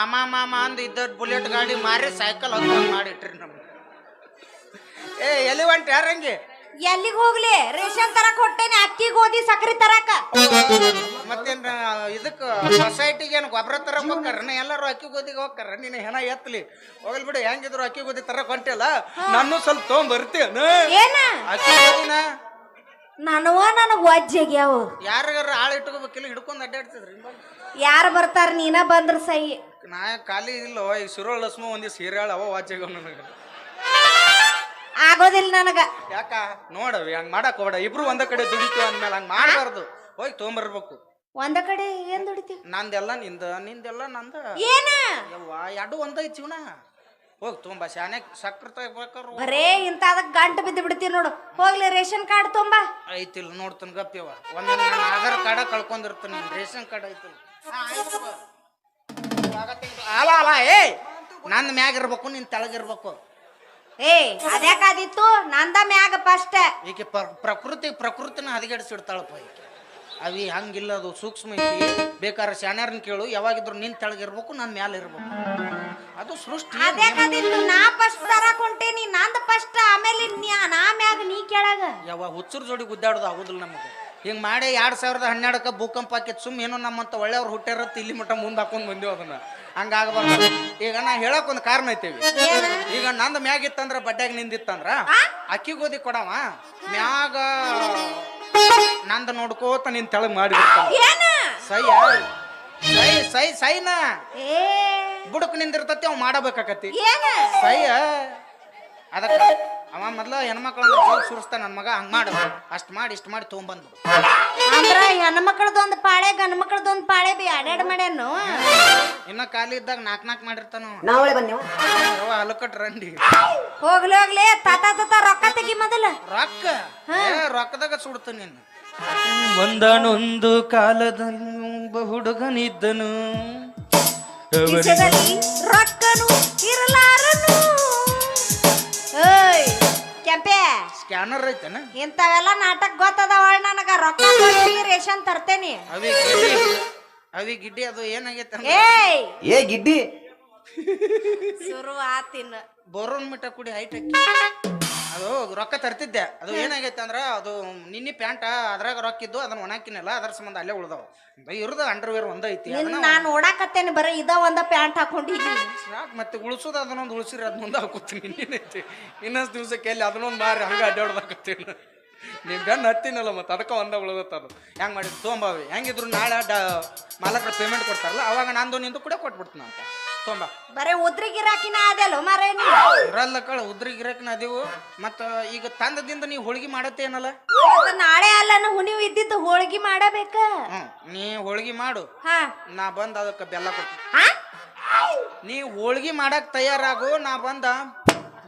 ಮಾಮ ಮಾಮ ಅಂದ್ ಇದ್ದ ಬುಲೆಟ್ ಗಾಡಿ ಮಾರಿ ಸೈಕಲ್ ಹತ್ಕೊಂಡ್ ಮಾಡಿಟ್ರಿ ನಮ್ಗೆ. ಏ ಎಲ್ಲಿ ಹೊಂಟ ಯಾರಂಗಿ ಎಲ್ಲಿಗೆ ಹೋಗ್ಲಿ? ರೇಷನ್ ತರಕ್ ಹೊಟ್ಟೇನೆ ಅಕ್ಕಿ ಗೋಧಿ ಸಕ್ರಿ ತರಕ. ಮತ್ತೇನ್ ಇದಕ್ಕ ಸೊಸೈಟಿಗೆ ಏನು ಗೊಬ್ಬರ ತರ ಹೋಗ್ತಾರ ಎಲ್ಲರೂ ಅಕ್ಕಿ ಗೋಧಿಗೆ ಹೋಗ್ತಾರ ನೀನು ಹೆಣ ಎತ್ತಲಿ ಹೋಗಲ್ ಬಿಡು ಹೆಂಗಿದ್ರು ಅಕ್ಕಿ ಗೋಧಿ ತರಕ್ ಹೊಂಟಿಲ್ಲ ನಾನು ಸ್ವಲ್ಪ ತೊಗೊಂಡ್ ಬರ್ತೀಯನ ಏನ? ಅಕ್ಕಿ ಗೋದಿನ ನನವ ನನಗ್ ವಜ್ಜೆಗ್ಯಾವ ಯಾರಿಗಾರ ಆಳ ಇಟ್ಕೋಬೇಕಿಲ್ಲ ಹಿಡ್ಕೊಂಡು ಅಡ್ಡಾಡ್ತಿದ್ರಿ. ಯಾರು ಬರ್ತಾರ ನೀನ ಬಂದ್ರ ಸೈ. ನಾ ಖಾಲಿ ಇಲ್ಲ ಈಗ ಸುರೋಳ್ ಲಸ್ಮ ಒಂದಿ ಹೀರಾಳ ಅವ ವಾಚ್ಯಾಗ ನನಗೆ. ಆಗೋದಿಲ್ಲ ನನಗ. ಯಾಕ? ನೋಡ ಹಂಗ್ ಮಾಡಕ್ ಹೋಗ್ಬೇಡ. ಇಬ್ರು ಒಂದ ಕಡೆ ದುಡಿತು ಅಂದ್ಮೇಲೆ ಹಂಗ್ ಮಾಡಬಾರ್ದು. ಹೋಗಿ ತೊಗೊಂಬರ್ಬೇಕು. ಒಂದ ಕಡೆ ಏನ್ ದುಡಿತೀವಿ? ನಂದೆಲ್ಲ ನಿಂದ ನಿಂದೆಲ್ಲ ನಂದ. ಏನ? ಯವ್ವ ಎರಡು ಒಂದ ಜೀವನ. ಹೋಗಿ ತುಂಬ ಶಾನೆ ಸಕ್ಕರೆ ತಗೋಬೇಕಾರ ಬರೇ ಅದಕ್ಕೆ ಗಂಟು ಬಿದ್ದು ಬಿಡ್ತೀವಿ ನೋಡು. ಹೋಗ್ಲಿ ರೇಷನ್ ಕಾರ್ಡ್ ತುಂಬಾ. ಐತಿಲ್ಲ ನೋಡ್ತೀನಿ ಗಪ್ಪಿವ ಒಂದೊಂದು ನನ್ನ ಆಧಾರ್ ಕಾರ್ಡ ಕಳ್ಕೊಂಡಿರ್ತೀನಿ ರೇಷನ್ ಕಾರ್ಡ್ ಐತಿಲ್. ಅಲ್ಲ ಅಲ್ಲ ಏ ನಂದ್ ಮ್ಯಾಗ ಇರ್ಬೇಕು ನಿನ್ ತೆಳಗಿರ್ಬೇಕು ಏ ಅದ್ಯಾಕಾದಿತ್ತು? ನಂದ ಮ್ಯಾಗ ಫಸ್ಟ್ ಈಕೆ ಪ್ರ- ಪ್ರಕೃತಿ ಪ್ರಕೃತಿನ ಹದಗೆಡಿಸಿಡ್ತಾಳಪ್ಪ ಈಕೆ. ಅವಿ ಹಂಗಿಲ್ಲ ಅದು ಸೂಕ್ಷ್ಮ ಐತಿ. ಬೇಕಾದ್ರೆ ಶಾನ್ಯಾರನ್ನ ಕೇಳು ಯಾವಾಗಿದ್ರು ನಿನ್ ತೆಳಗಿರ್ಬೇಕು ನನ್ನ ಮ್ಯಾಲೆ ಇರ್ಬೇಕು. ಅದು ಸೃಷ್ಟಿ ಅದ್ಯಾಕಾದಿತ್ತು ನಾ ಫಸ್ಟ್ ತರಕ್ ಹೊಂಟೇನಿ ನಂದ ಫಸ್ಟ್ ಆಮೇಲೆ ನೀ ನಾ ಮ್ಯಾಗ ನೀ ಕೆಳಗ. ಯಾವ ಹುಚ್ಚರ ಜೋಡಿ ಗುದ್ದಾಡೋದು ಆಗೋದಿಲ್ಲ ನಮಗೆ. ಹಿಂಗೆ ಮಾಡಿ ಎರಡು ಸಾವಿರದ ಹನ್ನೆರಡಕ್ಕೆ ಭೂಕಂಪ ಆಕಿತ್ತು ಸುಮ್ಮ ಏನೋ ನಮ್ಮಂತ ಒಳ್ಳೆಯವ್ರು ಹುಟ್ಟಿರತ್ತೆ ಇಲ್ಲಿ ಮಟ್ಟ ಮುಂದೆ ಹಾಕೊಂಡು ಬಂದೇವು ಅದನ್ನ. ಹಂಗಾಗಬಾರ್ದು. ಈಗ ನಾ ಹೇಳಕ್ ಒಂದು ಕಾರಣ ಐತೇವಿ. ಈಗ ನಂದು ಮ್ಯಾಗ ಇತ್ತಂದ್ರ ಬಡ್ಡ್ಯಾಗ ನಿಂದಿತ್ತಂದ್ರ ಅಕ್ಕಿ ಗೋಧಿ ಕೊಡವ. ಮ್ಯಾಗ ನಂದು ನೋಡ್ಕೋತ ನಿನ್ ತೆಳಗ್ ಮಾಡಿ ಸೈ ಸೈ ಸೈನಾ? ಏ ಬುಡಕ್ ನಿಂದಿರ್ತತಿ ಅವ್ ಮಾಡಬೇಕಾಕತಿ. ಏನ? ಸಯ್ಯ ಅದಕ್ಕೆ ಅವ ಮೊದ್ಲ ಹೆಣ್ಮಕ್ಳು ಜೋಲ್ ಸುರಿಸ್ತಾನ ನನ್ನ ಮಗ ಹಂಗ್ ಮಾಡು. ಅಷ್ಟ್ ಮಾಡಿ ಇಷ್ಟ್ ಮಾಡಿ ತೊಗೊಂಬಂದು ಅಂದ್ರ ಹೆಣ್ಮಕ್ಳದೊಂದ್ ಪಾಳೆ ಗಂಡ್ ಮಕ್ಳದೊಂದ್ ಪಾಳೆ ಬಿ ಅಡ್ಯಾಡ್ ಮಾಡ್ಯಾನು? ಇನ್ನ ಖಾಲಿ ಇದ್ದಾಗ ನಾಕ್ ನಾಕ್ ಮಾಡಿರ್ತಾನು ನಾವಳೆ ಬನ್ನಿ ಯಾವ ಹಲಕಟ್ ರಂಡಿ. ಹೋಗ್ಲಿ ಹೋಗ್ಲಿ ತಾತ ತಾತ ರೊಕ್ಕ ತೆಗಿ ಮೊದಲ. ರೊಕ್ಕ? ಏ ರೊಕ್ಕದಾಗ ಸುಡ್ತ ನೀನು. ಒಂದನೊಂದು ಕಾಲದಲ್ಲಿ ಒಬ್ಬ ಹುಡುಗನಿದ್ದನು. ಕಿಸೆದಲ್ಲಿ ರೊಕ್ಕನು ಇರಲಾರನು ಏಯ್ ಕೆಂಪೆ ಸ್ಕ್ಯಾನರ್ ಐತನ? ಇಂಥವೆಲ್ಲ ನಾಟಕ ಗೊತ್ತದವ ನನಗ ರೊಕ್ಕ ರೇಷನ್ ತರ್ತೇನಿ. ಅವಿ ಗಿಡ್ಡಿ. ಅವಿ ಗಿಡ್ಡಿ ಅದು ಏನಾಗೈತೆ ಏಯ್! ಏ ಗಿಡ್ಡಿ. ಶುರು ಆತಿನ ಬೋರೋನ್ ಮಿಠ ಕುಡಿ ಹೈಟ್ ಹಾಕಿ ಅದು ರೊಕ್ಕ ತರ್ತಿದ್ದೆ. ಅದು ಏನಾಗೈತೆ ಅಂದ್ರೆ ಅದು ನಿನ್ನೆ ಪ್ಯಾಂಟ ಅದ್ರಾಗ ರೊಕ್ಕ ಇದ್ದು ಅದನ್ನ ಒಣಾಕಿನಲ್ಲ ಅದ್ರ ಸಂಬಂಧ ಅಲ್ಲೇ ಉಳ್ದಾವ. ಇರುದು ಅಂಡರ್ವೇರ್ ಒಂದ ಐತಿ ನಾನು ನಾನ್ ನೋಡಾಕತ್ತೇನೆ ಬರೀ ಇದ ಒಂದ ಪ್ಯಾಂಟ್ ಹಾಕೊಂಡಿದ್ದೀನಿ ಸಾಕ್ ಮತ್ತೆ ಉಳಿಸೋದು ಅದನ್ನೊಂದು ಉಳಿಸಿರಿ ಅದ್ ಮುಂದೆ ಹಾಕೋತೀನಿ. ಇನ್ನೇನೈತಿ? ಇನ್ನೊಂದು ದಿವ್ಸಕ್ಕೆ ಎಲ್ಲಿ ಅದನ್ನೊಂದು ಮಾರಿ ಹಂಗ ಅಡ್ಡಾಡ್ದಾಕತ್ತೀನಿ ನೀನ್ ಬೆನ್ನ ಹತ್ತಿನಲ್ಲ ಮತ್ತೆ ಅದಕ್ಕೆ ಒಂದ ಉಳ್ದತ್ತ ಅದು. ಹೆಂಗೆ ಮಾಡಿ ತೊಂಬಾವಿ ಹೆಂಗಿದ್ರು ನಾಳೆ ಡ ಮಾಲಕರ ಪೇಮೆಂಟ್ ಕೊಡ್ತಾರಲ್ಲ ಅವಾಗ ನಂದು ನಿಂದು ಕೂಡ ಕೊಟ್ಬಿಡ್ತೀನಿ ಅಂತ. ತೊಂಬ. ಬರೀ ಉದ್ರಿ ಗಿರಾಕಿನ ಅದೆಲ್ಲ ಮರೇ ಇರಲ್ಲ ಕಳ ಉದ್ರಿ ಗಿರಾಕಿನ ಅದೀವು ಮತ್ತು ಈಗ ತಂದದಿಂದ ನೀ ಹೋಳಿಗೆ ಮಾಡತ್ತೇನಲ್ಲ? ನಾಳೆ ಅಲ್ಲ ನಾ ಹುಣಿವ್ ಇದ್ದಿದ್ದು ಹೋಳ್ಗಿ ಮಾಡಬೇಕ. ನೀ ಹೋಳಿಗೆ ಮಾಡು. ಹಾ. ನಾ ಬಂದು ಅದಕ್ಕೆ ಬೆಲ್ಲ ಕೊಡ್ತೀನಿ? ನೀ ಹೋಳಿಗೆ ಮಾಡಕ್ ತಯಾರಾಗು ನಾ ಬಂದ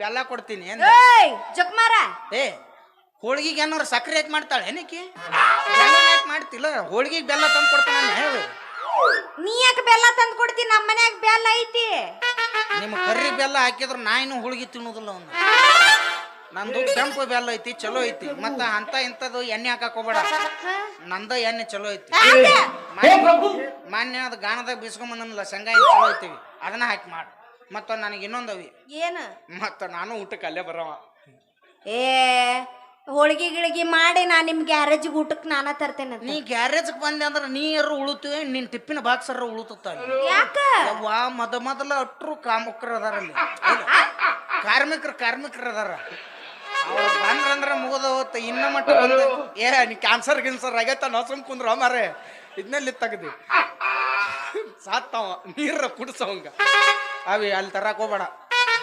ಬೆಲ್ಲ ಕೊಡ್ತೀನಿ ಏನ್ ಜಕ್ಮಾರ ಏ ಹೋಳಿಗೆಗೆ ಏನಾರ ಸಕ್ಕರೆ ಹಾಕಿ ಮಾಡ್ತಾಳೆ ಏನಕ್ಕೆ? ಬೆಲ್ಲ ಮಾಡ್ತಿಲ್ಲ? ಹೋಳಿಗೆಗೆ ಬೆಲ್ಲ ತಂದು ಕೊಡ್ತಾನೆ ಹೇಳು. ನೀ ಯಾಕೆ ಬೆಲ್ಲ ತಂದು ನಮ್ಮ ಮನ್ಯಾಗ ಬೆಲ್ಲ ಐತಿ. ನಿಮ್ಮ ಕರ್ರಿ ಬೆಲ್ಲ ಹಾಕಿದ್ರ ನಾಯಿನೂ ಇನ್ನು ಹೋಳಿಗೆ ತಿನ್ನೋದಿಲ್ಲ ಅವ್ನು. ನಂದು ಕೆಂಪು ಬೆಲ್ಲ ಐತಿ ಚಲೋ ಐತಿ. ಮತ್ತ ಅಂತ ಇಂಥದ್ದು ಎಣ್ಣೆ ಹಾಕಕ್ ಹೋಗ್ಬೇಡ. ನಂದ ಎಣ್ಣೆ ಚಲೋ ಐತಿ. ಮಾನ್ಯ ಅದು ಗಾಣದಾಗ ಬೀಸ್ಕೊಂಬಂದನಲ್ಲ ಶೇಂಗಾ ಎಣ್ಣೆ ಚಲೋ ಐತಿವಿ ಅದನ್ನ ಹಾಕಿ ಮಾಡ. ಮತ್ತ ನನಗೆ ಇನ್ನೊಂದವಿ ಏನು? ಮತ್ತ ನಾನು ಊಟಕ್ಕೆ ಅಲ್ಲೇ ಬರವ. ಏ ಹೋಳ್ಗಿ ಗಿಳಿಗೆ ಮಾಡಿ ನಾ ನಿಮ್ ಗ್ಯಾರೇಜ್ ಊಟಕ್ಕೆ ನಾನ ತರ್ತೇನೆ ನೀ ಗ್ಯಾರೇಜ್ಗೆ ಬಂದೆ ಅಂದ್ರೆ ನೀರು ಉಳುತ್ತೀವಿ ನಿನ್ ಟಿಪ್ಪಿನ ಬಾಕ್ಸರ ಉಳುತ್ತ ಯಾಕ? ವಾ ಮೊದ ಮೊದಲ ಅಟ್ರು ಅದಾರ ಅಲ್ಲಿ. ಕಾರ್ಮಿಕರು ಕಾರ್ಮಿಕರು ಅದಾರ. ಅವ್ರು ಬಂದ್ರಂದ್ರ ಮುಗಿದ ಹೋತ ಇನ್ನ ಮಟ್ಟ ಬಂದ. ಏ ನೀ ಕ್ಯಾನ್ಸರ್ ಗಿನ್ಸರ್ ಆಗೈತ ನಾ ಸುಮ್ ಕುಂದ್ರ ಮಾರೇ ಇದನ್ನೆಲ್ಲಿ ತೆಗ್ದಿ ಸಾತ್ತವ ನೀರ ಕುಡಿಸವಂಗ ಅವಿ ಅಲ್ಲಿ ತರಕ್ ಹೋಗ್ಬೇಡ.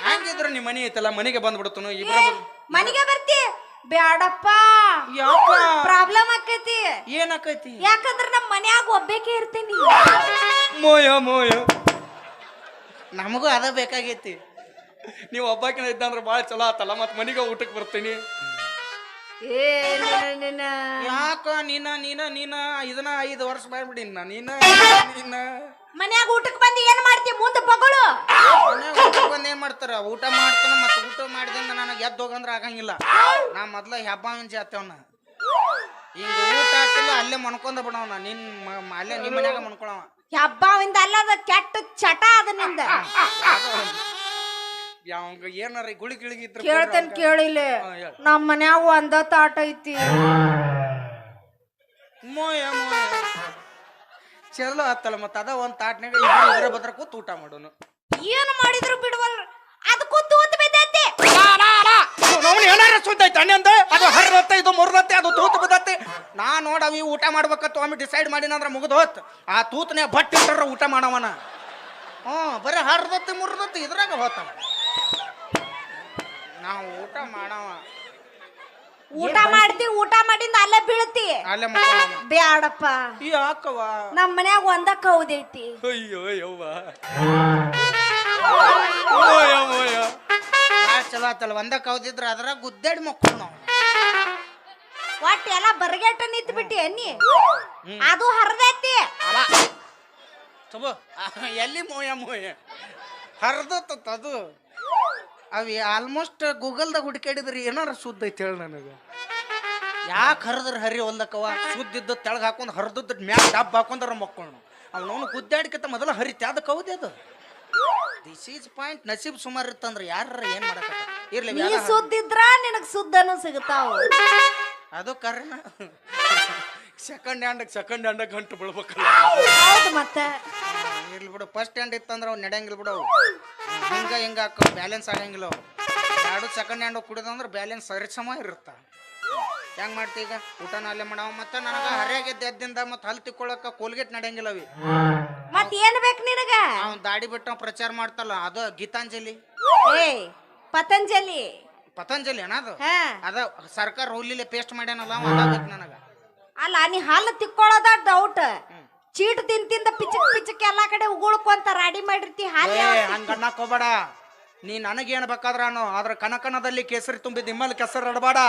ಹಂಗಿದ್ರು ನಿಮ್ಮ ಮನಿ ಐತಲ್ಲ ಮನೆಗೆ ಬಂದ್ಬಿಡ್ತನು ಇಬ್ರ ಮನೆಗೆ ಬರ್ತಿ. ಬ್ಯಾಡಪ್ಪ. ಯಾಕ ಪ್ರಾಬ್ಲಮ್ ಆಕೈತಿ. ಏನಾಕೈತಿ? ಯಾಕಂದ್ರ ನಮ್ ಮನ್ಯಾಗ ಒಬ್ಬೇಕೆ ಇರ್ತೀನಿ. ಮೋಯ ಮೋಯ. ನಮಗೂ ಅದ ಬೇಕಾಗೈತಿ. ನೀವು ಒಬ್ಬಾಕಿನ ಇದ್ದಂದ್ರೆ ಭಾಳ ಚಲೋ ಆತಲ್ಲ ಮತ್ತೆ ಮನೆಗೆ ಊಟಕ್ಕೆ ಬರ್ತೀನಿ. ಏ ನಿನ್ನ- ನಿನ್ನ ಯಾಕ? ನೀನ ನೀನ ನೀನ. ಇದನ್ನ ಐದು ವರ್ಷ ಮಾಡ್ಬಿಡಿ ನಾ ನೀನ ನೀನ. ಮನ್ಯಾಗ ಊಟಕ್ಕೆ ಬಂದು ಏನ್ ಮಾಡ್ತಿ? ಮುಂದೆ ಬಗಳು. ಬಂದು ಏನ್ ಮಾಡ್ತಾರ? ಊಟ ಮಾಡ್ತಾನ ಮತ್ತ ಊಟ ಮಾಡಿದಿಂದ ನನಗೆ ಎದ್ದು ಹೋಗಂದ್ರ ಆಗಂಗಿಲ್ಲ. ನಾ ಮೊದ್ಲ ಹೆಬ್ಬಾವಿನ ಜಾತವನ್ನ ಈಗ ಊಟ ಹಾಕಿಲ್ಲ ಅಲ್ಲೇ ಮನ್ಕೊಂದ ಬಿಡವನ. ನಿನ್ ಮ- ಅಲ್ಲೇ ನಿಮ್ ಮನ್ಯಾಗ ಮನ್ಕೊಳವ ಹಬ್ಬವಿಂದ ಅದ ಕೆಟ್ಟ ಚಟ ಅದ ನಿಂದ. ಯಾವಂಗ ಏನಾರ ಗುಳಿ ಗಿಳಿಗಿ ಕೇಳ್ತೇನೆ ಕೇಳಿಲ್ಲ ಹಾ, ಹೇಳ್. ನಮ್ಮ ಮನ್ಯಾಗ ಒಂದ ತಾಟ ಐತಿ. ಮೋಯ ಮೋಯ. ಚಲೋ ಹತ್ತಲ್ಲ ಮತ್ತ ಅದ ಒಂದ್ ತಾಟ್ನಾಗ ಇಬ್ರು ಇದ್ರ ಬದ್ರ ಕೂತ್ ಊಟ ಮಾಡೋನು. ಏನು ಮಾಡಿದ್ರು ಬಿಡುವಲ್? ಅದಕ್ಕೂ ತೂತ್ ಬಿದ್ದೈತಿ. ಅವನು ಏನಾರ ಸುದ್ದಿ ಐತೆ ಅಣ್ಣಂದ? ಅದು ಹರಿದತ್ತೆ ಇದು ಮುರಿದತ್ತೆ ಅದು ತೂತು ಬಿದ್ದತ್ತೆ. ನಾ ನೋಡ ಅವಿ ಊಟ ಮಾಡ್ಬೇಕತ್ತು ಒಮ್ಮೆ ಡಿಸೈಡ್ ಮಾಡಿನಂದ್ರ ಮುಗಿದು ಹೋತ್. ಆ ತೂತನೇ ಬಟ್ ಇಟ್ಟರ ಊಟ ಮಾಡವನ. ಹ್ಞೂ ಬರೀ ಹರಿದತ್ತೆ ಮುರಿದತ್ತೆ ಇದ್ರಾಗ ಹೋತವ. ನಾವು ಊಟ ಮಾಡವ. ಊಟ ಮಾಡ್ತಿ ಊಟ ಮಾಡಿಂದ ಅಲ್ಲೇ ಬೀಳ್ತಿ. ಅಲ್ಲೇ ಮಕ್ಕೊಳವ ಬ್ಯಾಡಪ್ಪ. ಯಾಕವ ನಮ್ಮ ಮನ್ಯಾಗ ಒಂದ ಕೌದೈತಿ. ಅಯ್ಯೋ ಯವ್ವ. ಮೋಯ ಮೋಯ ಭಾಳ ಚಲೋ ಆತಲ್ಲ ಒಂದ ಕೌದಿದ್ರ ಅದ್ರಾಗ ಗುದ್ದಾಡಿ ಮಕ್ಕಳು ನಾವು. ಒಟ್ಟ ಎಲ್ಲ ಬರಗೆಟ್ಟ ನಿಂತ್ ಬಿಟ್ಟಿ ಅನ್ನಿ ಅದು ಹರ್ದೈತಿ. ಅಲ್ಲ. ತಗೋ. ಎಲ್ಲಿ ಮೋಯ ಮೋಯ? ಹರಿದತ್ತ ಅದು. ಅವಿ ಆಲ್ಮೋಸ್ಟ್ ಗೂಗಲ್ದಾಗ ಹುಡುಕಾಡಿದ್ರಿ ಏನಾರ ಶುದ್ಧ ಐತಿ ಹೇಳಿ ನನಗೆ. ಯಾಕೆ ಹರಿದ್ರ ಹರಿ ಹೊಲ್ದಕ್ಕವ? ಇದ್ದ ತೆಳಗೆ ಹಾಕೊಂಡು ಹರಿದದ್ದು ಮ್ಯಾಗ ಡಬ್ಬ ಹಾಕೊಂಡ್ರ ಮಕ್ಕಳು ಅವನವನು ಗುದ್ದಾಡಿಕತ್ತ ಮೊದಲ ಹರಿತೆ ಅದಕ್ಕೆ ಹೌದೇ ಅದು. ದಿಸ್ ಈಸ್ ಪಾಯಿಂಟ್ ನಸೀಬ್ ಸುಮಾರು ಇತ್ತಂದ್ರೆ ಯಾರ ಏನ್ ಮಾಡಕ ಇರ್ಲಿ ನೀ ಸುದ್ದಿದ್ರ ನಿನಗ್ ಸುದ್ದನು ಸಿಗತಾವ. ಅದು ಕರೆನ ಸೆಕೆಂಡ್ ಹ್ಯಾಂಡ್ ಸೆಕೆಂಡ್ ಹ್ಯಾಂಡ್ ಗಂಟು ಬೀಳ್ಬೇಕಲ್ಲ. ಹೌದು ಮತ್ತೆ. ಇರ್ಲಿ ಬಿಡು. ಫಸ್ಟ್ ಹ್ಯಾಂಡ್ ಇತ್ತಂದ್ರೆ ಅವು ನಡೆಯಂಗಿಲ್ಲ ಬಿಡು ಅವು. ಹಿಂಗ ಹಿಂಗ ಹಾಕೋ ಬ್ಯಾಲೆನ್ಸ್ ಆಗಂಗಿಲ್ಲ ಅವು. ಎರಡು ಸೆಕೆಂಡ್ ಹ್ಯಾಂಡ್ ಕುಡಿದಂದ್ರೆ ಬ್ಯಾಲೆನ್ಸ್ ಸರಿಸಮ ಇರುತ್ತ. ಹೆಂಗ್ ಮಾಡ್ತಿ ಈಗ? ಊಟನ ಅಲ್ಲೇ ಮಾಡವ ಮತ್ತೆ ನನಗೆ ಹರಿಯಾಗಿದ್ದ ಎದ್ದಿಂದ ಮತ್ತೆ ಹಲ್ ತಿಕ್ಕೊಳಕ ಕೋಲ್ಗೇಟ್ ನಡೆಯಂಗಿಲ್ಲ ಅವಿ. ಮತ್ ಏನ್ ಬೇಕು ನಿನಗೆ? ಅವ್ನು ದಾಡಿ ಬಿಟ್ಟು ಅವ್ನ್ ಪ್ರಚಾರ ಮಾಡ್ತಲ್ಲ ಅದು ಗೀತಾಂಜಲಿ. ಏ ಪತಂಜಲಿ. ಪತಂಜಲಿ ಅಣ್ಣ ಅದು? ಅದ ಸರ್ಕಾರ ರೂಲಿಲೆ ಪೇಸ್ಟ್ ಮಾಡ್ಯಾನಲ್ಲ ಅವ ಅದ ಬೇಕು ನನಗ. ಅಲ್ಲ ನೀ ಹಾಲು ತಿಕ್ಕೊಳ್ಳೋದ ಡೌಟ್ ಚೀಟ್ ತಿಂತಿಂದ ಪಿಚಕ್ ಪಿಚಕ್ ಎಲ್ಲಾ ಕಡೆ ಉಗುಳ್ಕೊಂತ ರಾಡಿ ಮಾಡಿರ್ತಿ ಹಾಲು ಏ ಯಾವತ್ತ್ ಹಂಗ ಅನ್ನಕ್ ಹೋಗ್ಬೇಡ ನೀ ನನಗೇನ್ ಬೇಕಾದ್ರ ಅನ್ನೋ ಆದ್ರ ಕನಕನದಲ್ಲಿ ಕೇಸರಿ ತುಂಬಿದ ನಿಮ್ಮಲ್ಲಿ ಕೆಸರು ಅಡಬೇಡ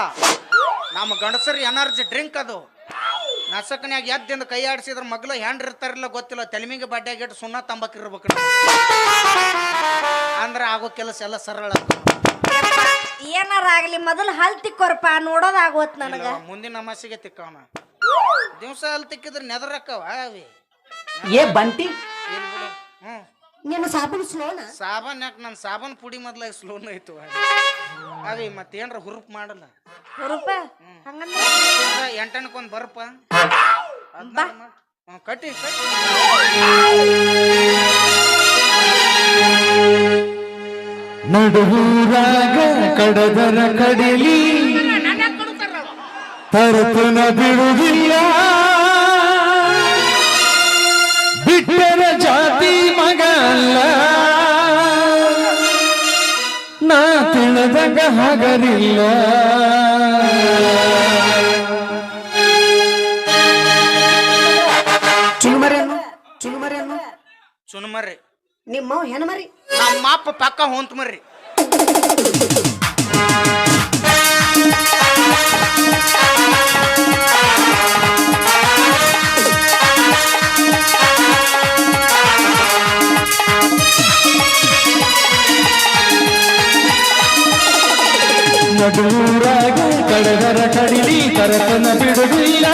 ನಮ್ಮ ಗಂಡಸರಿ ಎನರ್ಜಿ ಡ್ರಿಂಕ್ ಅದು. ನಸಕನ್ಯಾಗ ಎದ್ದಿಂದ ಕೈ ಆಡಿಸಿದ್ರ ಮಗ್ಲು ಹ್ಯಾಂಡ್ ಇರ್ತಾರಿಲ್ಲ ಗೊತ್ತಿಲ್ಲ ತೆಲಿಮಿಗೆ ಬಡ್ಡೆ ಇಟ್ಟು ಸುಣ್ಣ ತಂಬಾಕ್ ಇರ್ಬೇಕು ಅಂದ್ರೆ ಆಗೋ ಕೆಲಸ ಎಲ್ಲ ಸರಳ ಏನಾರ ಆಗ್ಲಿ ಮೊದಲು ಹಲ್ ತಿಕ್ಕೋರಪ್ಪ ನೋಡೋದಾಗೋತ್ ನನಗ. ಇಲ್ಲ, ಮುಂದಿನ ಅಮಾಸಿಗೆ ತಿಕ್ಕವನ. ದಿವ್ಸ ಅಲ್ಲಿ ತಿಕ್ಕಿದ್ರೆ ನೆದರಕ್ಕವ ಅವಿ ಏ ಬಂಟಿ. ಹ್ಮ್ ನಿನ್ನ ಸಾಬೂನು ಸ್ಲೋನ ಸಾಬನ್ ಯಾಕೆ ನನ್ನ ಸಾಬನ್ ಪುಡಿ ಮೊದ್ಲ ಸ್ಲೋನ್ ಐತು ಅವಿ ಮತ್ತೇನ್ರ ಹುರುಪ್ ಮಾಡಲ್ಲ? ರೂಪ ಹಂಗಂದ್ರ? ಎಂಟನಕ್ಕೊಂದು ಬರಪ್ಪ ಬಾ. ಹ್ಮ್, ಕಟ್ಟಿ ಕಟ್ಟಿ. ನಡುವೂರಾಗ ಕಡದರ ಕಡಲಿ. ತರತನ ಬಿಡುವುದಿಲ್ಲ. ಬಿಟ್ಟರ ಜಾತಿ ಮಗಲ್ಲ ನಾ ತಿಳಿದಾಗ ಹಗರಿಲ್ಲ. ಚುನುಮರಿಯನ್ನು ಚುನುಮರಿಯನ್ನು. ಸುನ್ಮರ್ರಿ ನಿಮ್ಮ ಹೆಣ್ಮರಿ? ನಮ್ಮ ಅಪ್ಪ ಪಕ್ಕ ಹೊಂತ ಮರ್ರಿ ಬಿಡುವುದಿಲ್ಲ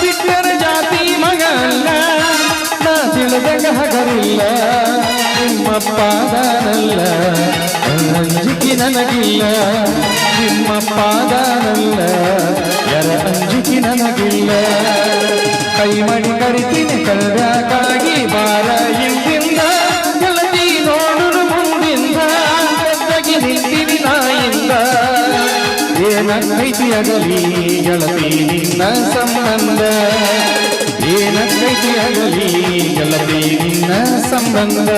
ಬಿಟ್ಟರ ಜಾತಿ ಮಗಲ್ಲ. ನಾ ತಿಳಿದಂಗ ಹಗರಿಲ್ಲ ನಿಮ್ಮಪ್ಪ ದಾನಲ್ಲ ಅಂಜಿಕೆ ನನಗಿಲ್ಲ, ನಿಮ್ಮಪ್ಪ ದಾನಲ್ಲ ಯರ ಅಂಜಿಕೆ ನನಗಿಲ್ಲ. ಕೈ ಮಡಿ ಕರಿತೀನಿ ಕಳ್ಯಾಕಾಗಿ ಬಾರ ಇಂದಿಂದ ಏನಕ್ಕೈತಿ ಅಗಲಿ ಗೆಳತಿ ನಿನ್ನ ಸಂಬಂಧ. ಏನಕ್ಕೈತಿ ಅಗಲಿ ಗೆಳತಿ ನಿನ್ನ ಸಂಬಂಧ.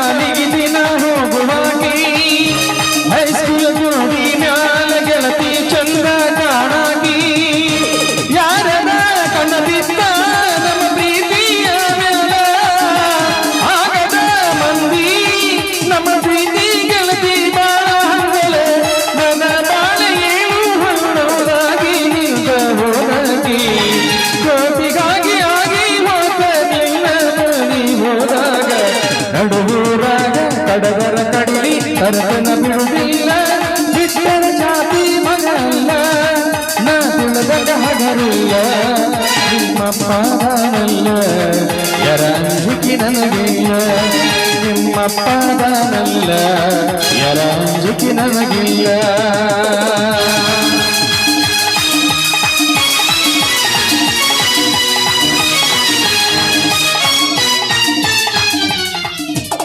Yeah. ನಿಮ್ಮಪ್ಪ ದಾನಲ್ಲ ಯರ ಅಂಜಿಕೆ ನನಗಿಲ್ಲ. ನಿಮ್ಮಪ್ಪ ದಾನಲ್ಲ ಯರ ಅಂಜಿಕೆ ನನಗಿಲ್ಲ.